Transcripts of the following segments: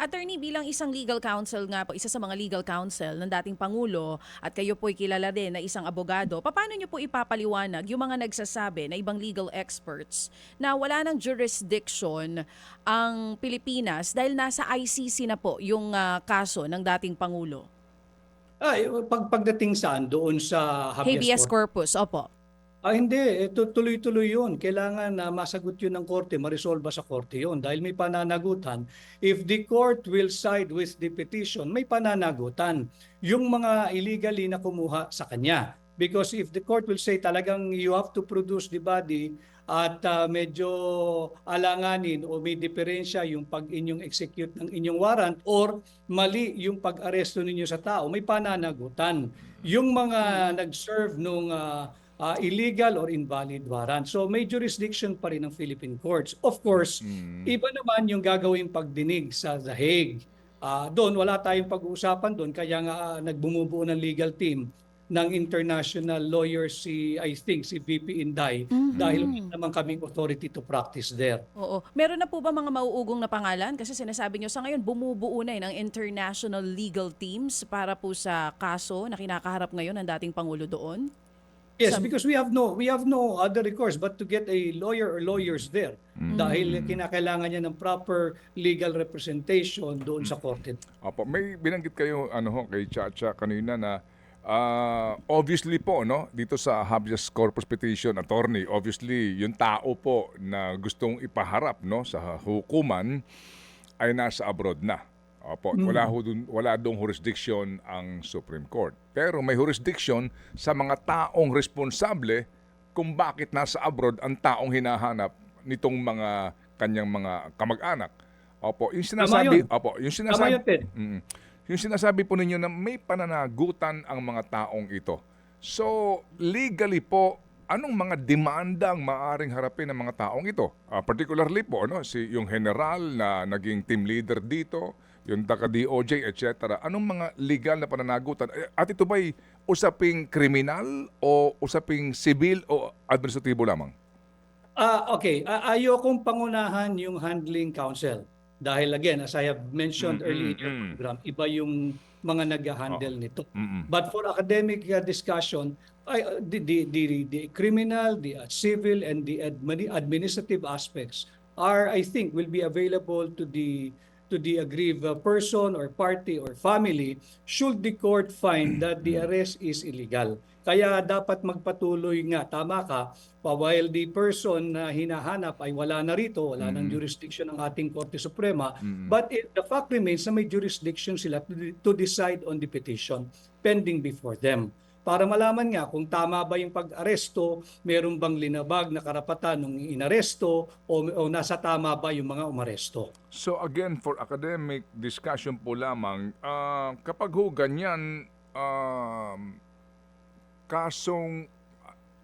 Attorney, bilang isang legal counsel nga po, isa sa mga legal counsel ng dating Pangulo at kayo po'y kilala din na isang abogado, paano nyo po ipapaliwanag yung mga nagsasabi na ibang legal experts na wala ng jurisdiction ang Pilipinas dahil nasa ICC na po yung ah, kaso ng dating Pangulo? Ay, pag pagdating saan doon sa habeas, Habeas corpus. corpus, opo. Ah, hindi. Ito, tuloy-tuloy yun. Kailangan na masagot yun ng korte, maresolba sa korte yun. Dahil may pananagutan. If the court will side with the petition, may pananagutan. Yung mga illegally na kumuha sa kanya. Because if the court will say talagang you have to produce the body at ah, medyo alanganin o may diferensya yung pag inyong execute ng inyong warrant or mali yung pag-aresto ninyo sa tao, may pananagutan. Yung mga nag-serve nung ah, uh, illegal or invalid warrant. So may jurisdiction pa rin ng Philippine courts. Of course, iba naman yung gagawing pagdinig sa The Hague. Ah, doon wala tayong pag-uusapan doon kaya nga ah, nagbumubuo ng legal team ng international lawyers si I think si VP Inday dahil wala naman kaming authority to practice there. Oo. Meron na po ba mga mauugong na pangalan? Kasi sinasabi nyo sa ngayon, bumubuo na eh ng international legal teams para po sa kaso na kinakaharap ngayon ng dating Pangulo doon? Yes, Some- because we have no we have no other recourse but to get a lawyer or lawyers there dahil kinakailangan niya ng proper legal representation doon sa korte. Opo, may binanggit kayo ano ho kay Chacha kanina na ah, obviously po no dito sa habeas corpus petition attorney obviously yung tao po na gustong ipaharap no sa hukuman ay nasa abroad na. Opo, wala ho dun, wala dong jurisdiction ang Supreme Court. Pero may jurisdiction sa mga taong responsable kung bakit nasa abroad ang taong hinahanap nitong mga kanyang mga kamag-anak. Opo, yung sinasabi, yun. opo, yung Tama sinasabi, yun. Mm. Yung sinasabi po ninyo na may pananagutan ang mga taong ito. So, legally po, anong mga demanda ang maaring harapin ng mga taong ito? Ah, particularly po, no, si yung general na naging team leader dito, yung taga-DOJ, etc. Anong mga legal na pananagutan? At ito ba'y usaping kriminal o usaping sibil o administratibo lamang? Ah, okay. A- ayokong pangunahan yung handling counsel. Dahil again, as I have mentioned Mm, earlier in mm. program, iba yung mga nag-handle nito. Mm-mm. But for academic uh, discussion, I, uh, the, the, the, the criminal, the uh, civil, and the admini- administrative aspects are, I think, will be available to the to the aggrieved person or party or family should the court find that the arrest is illegal. Kaya dapat magpatuloy nga, tama ka, pa while the person na hinahanap ay wala na rito, wala ng jurisdiction ng ating Korte Suprema, but it, the fact remains na may jurisdiction sila to, to decide on the petition pending before them. Para malaman nga kung tama ba yung pag-aresto, meron bang linabag na karapatan ng inaresto o, o nasa tama ba yung mga umaresto. So again, for academic discussion po lamang, ah, kapag ho ganyan, um, kasong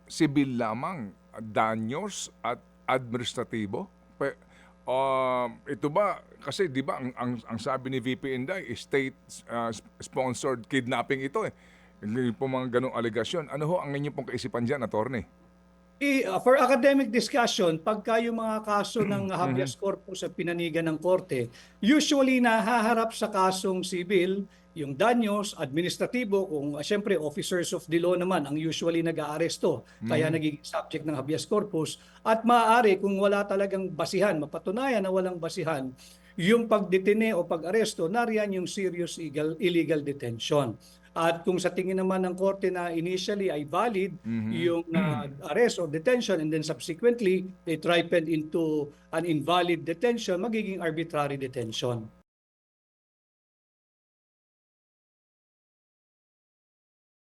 sibil lamang, danyos at administratibo? Pe, um, ito ba, kasi di ba ang, ang, ang sabi ni VP Inday, state-sponsored kidnapping ito eh. Hindi po mga ganong alegasyon. Ano ho ang inyong pong kaisipan dyan, attorney? I, uh, for academic discussion, pagka yung mga kaso ng habeas corpus sa pinanigan ng korte, usually nahaharap sa kasong civil, yung danyos, administratibo, kung uh, syempre officers of the law naman ang usually nag-aaresto, kaya nagiging subject ng habeas corpus, at maaari kung wala talagang basihan, mapatunayan na walang basihan, yung pagdetine o pag-aresto, nariyan yung serious illegal, illegal detention. At kung sa tingin naman ng korte na initially ay valid yung uh, arrest or detention and then subsequently it ripened into an invalid detention, magiging arbitrary detention.